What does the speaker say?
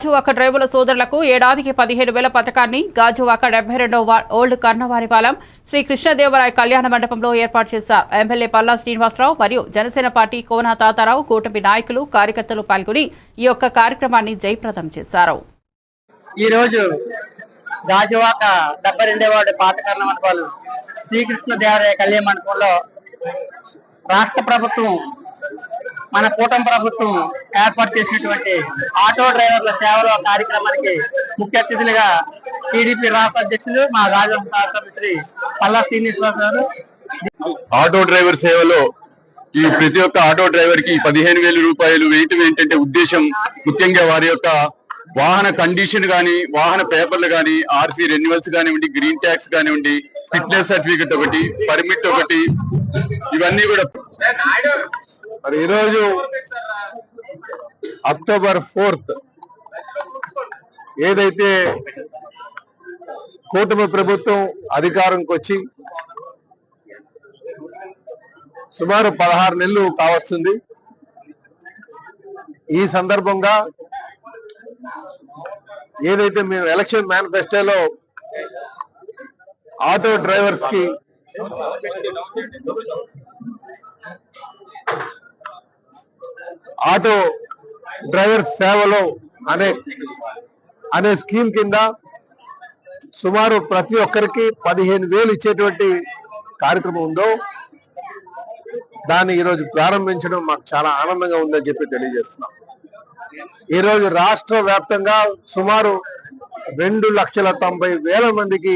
గాజువాక డ్రైవర్ల సోదరులకు ఏడాదికి పదిహేడు వేల పథకాన్ని గాజువాక డెబ్బై రెండవ ఓల్డ్ కర్ణవారిపాలెం శ్రీ కృష్ణదేవరాయ కళ్యాణ మండపంలో ఏర్పాటు చేశారు. ఎమ్మెల్యే పల్లా శ్రీనివాసరావు మరియు జనసేన పార్టీ కోన తాతారావు కూటమి నాయకులు కార్యకర్తలు పాల్గొని ఈ యొక్క కార్యక్రమాన్ని జయప్రదం చేశారు. ఈ రోజు గాజువాక డెబ్బై రెండవ వార్డు పాతకర్ణ మండపాలు కళ్యాణ మండపంలో రాష్ట్ర ప్రభుత్వం మన కూటమి ప్రభుత్వం ఏర్పాటు చేసినటువంటి ఆటో డ్రైవర్ల సేవల కార్యక్రమానికి ముఖ్య అతిథులుగా టీడీపీ రాష్ట్ర అధ్యక్షులు మా రాజం మంత్రి పల్లా శ్రీనివాసరావు గారు. ఆటో డ్రైవర్ సేవలో ఈ ప్రతి ఒక్క ఆటో డ్రైవర్కి పదిహేను వేల రూపాయలు వేయటం ఏంటంటే ఉద్దేశం ముఖ్యంగా వారి యొక్క వాహన కండిషన్ గాని వాహన పేపర్లు గాని ఆర్సీ రెన్యువల్స్ కానివ్వండి గ్రీన్ ట్యాక్స్ కానివ్వండి ఫిట్నెస్ సర్టిఫికెట్ ఒకటి పర్మిట్ ఒకటి ఇవన్నీ కూడా మరి ఈరోజు అక్టోబర్ ఫోర్త్. ఏదైతే కూటమి ప్రభుత్వం అధికారంకి వచ్చి సుమారు పదహారు నెలలు కావస్తుంది. ఈ సందర్భంగా ఏదైతే మేము ఎలక్షన్ మేనిఫెస్టోలో ఆటో డ్రైవర్స్కి ఆటో డ్రైవర్ సేవలో అనే అనే స్కీమ్ కింద సుమారు ప్రతి ఒక్కరికి పదిహేను వేలు ఇచ్చేటువంటి కార్యక్రమం ఉందో దాన్ని ఈరోజు ప్రారంభించడం మాకు చాలా ఆనందంగా ఉందని చెప్పి తెలియజేస్తున్నాం. ఈరోజు రాష్ట్ర వ్యాప్తంగా సుమారు రెండు లక్షల తొంభై వేల మందికి